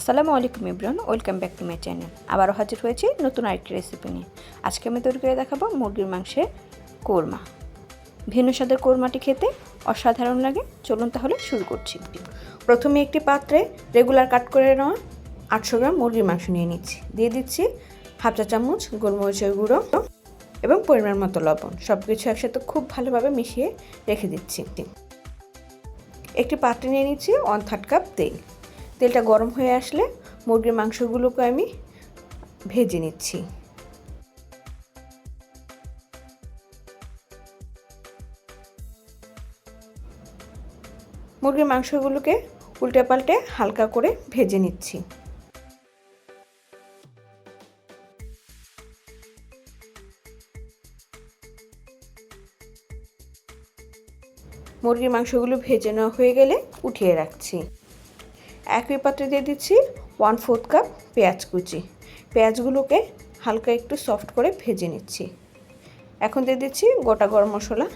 আসসালামু আলাইকুম Ibran welcome back to my channel. আবারও হাজির হয়েছি নতুন আরেকটি রেসিপি নিয়ে। আজকে আমি তৈরি করে দেখাবো মুরগির মাংসের কোরমা। ভিন্ন স্বাদের কোরমাটি খেতে অসাধারণ লাগে। চলুন তাহলে শুরু করছি। প্রথমে একটি পাত্রে রেগুলার কাট করে নেওয়া আটশো গ্রাম মুরগির মাংস নিয়ে নিচ্ছি। দিয়ে দিচ্ছি হাফ চা চামচ গোলমরিচের গুঁড়ো এবং পরিমাণ মতো লবণ। সব কিছু একসাথে খুব ভালোভাবে মিশিয়ে রেখে দিচ্ছি। একটি পাত্রে নিয়ে নিচ্ছি ওয়ান থার্ড কাপ তেল। তেলটা গরম হয়ে আসলে মুরগির মাংসগুলোকে আমি ভেজে নিচ্ছি। মুরগির মাংসগুলোকে উল্টে পাল্টে হালকা করে ভেজে নিচ্ছি। মুরগির মাংসগুলো ভেজে নেওয়া হয়ে গেলে উঠিয়ে রাখছি। একই পাত্রে দিয়ে দিচ্ছি ওয়ান ফোর্থ কাপ পেঁয়াজ কুচি। পেঁয়াজগুলোকে হালকা একটু সফট করে ভেজে নিচ্ছি। এখন দিয়ে দিচ্ছি গোটা গরম মশলা।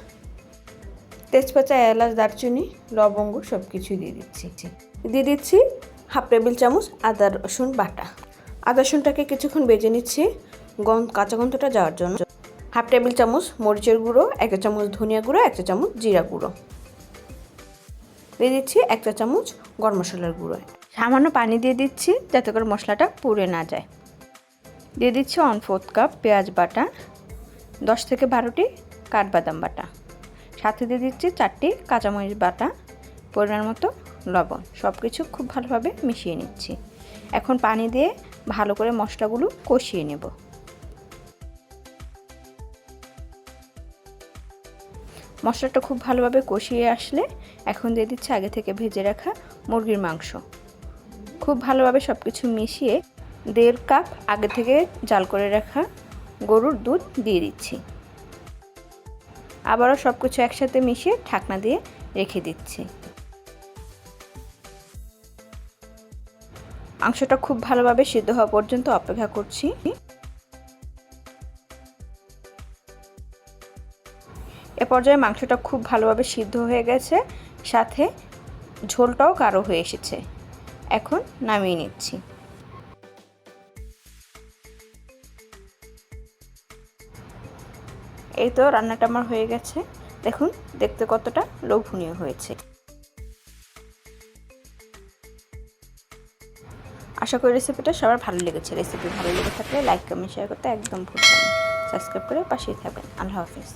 তেজপাতা, এলাচ, দারচিনি, লবঙ্গ সব কিছুই দিয়ে দিচ্ছি। দিয়ে দিচ্ছি হাফ টেবিল চামচ আদা, রসুন বাটা। আদা, রসুনটাকে কিছুক্ষণ বেজে নিচ্ছি গন্ধ কাঁচা গন্ধটা যাওয়ার জন্য। হাফ টেবিল চামচ মরিচের গুঁড়ো, এক চামচ ধনিয়া গুঁড়ো, এক চামচ জিরা গুঁড়ো। দিয়ে দিচ্ছি এক চা চামচ গরম মশলার গুঁড়ো। সামান্য পানি দিয়ে দিচ্ছি যাতে করে মশলাটা পুড়ে না যায়। দিয়ে দিচ্ছি ওয়ান ফোর্থ কাপ পেঁয়াজ বাটা, দশ থেকে বারোটি কাঠবাদাম বাটা। সাথে দিয়ে দিচ্ছি চারটি কাঁচামরিচ বাটা, পরিমাণ মতো লবণ। সব কিছু খুব ভালোভাবে মিশিয়ে নিচ্ছি। এখন পানি দিয়ে ভালো করে মশলাগুলো কষিয়ে নেব। মশলাটা খুব ভালোভাবে কষিয়ে আসলে এখন দিয়ে দিচ্ছে আগে থেকে ভেজে রাখা মুরগির মাংস। খুব ভালোভাবে সব কিছু মিশিয়ে দেড় কাপ আগে থেকে জাল করে রাখা গরুর দুধ দিয়ে দিচ্ছি। আবারও সব কিছু একসাথে মিশিয়ে ঢাকনা দিয়ে রেখে দিচ্ছি। মাংসটা খুব ভালোভাবে সিদ্ধ হওয়া পর্যন্ত অপেক্ষা করছি। এ পর্যায়ে মাংসটা খুব ভালোভাবে সিদ্ধ হয়ে গেছে, সাথে ঝোলটাও গাঢ় হয়ে এসেছে। এখন নামিয়ে নিচ্ছি। এই তো রান্নাটা আমার হয়ে গেছে। দেখুন, দেখতে কতটা লোভনীয় হয়েছে। আশা করি রেসিপিটা সবার ভালো লেগেছে। রেসিপি ভালো লেগে থাকলে লাইক, কমেন্ট শেয়ার করতে একদম ভুলবেন সাবস্ক্রাইব করে পাশেই থাকবেন। আল্লাহ হাফিজ।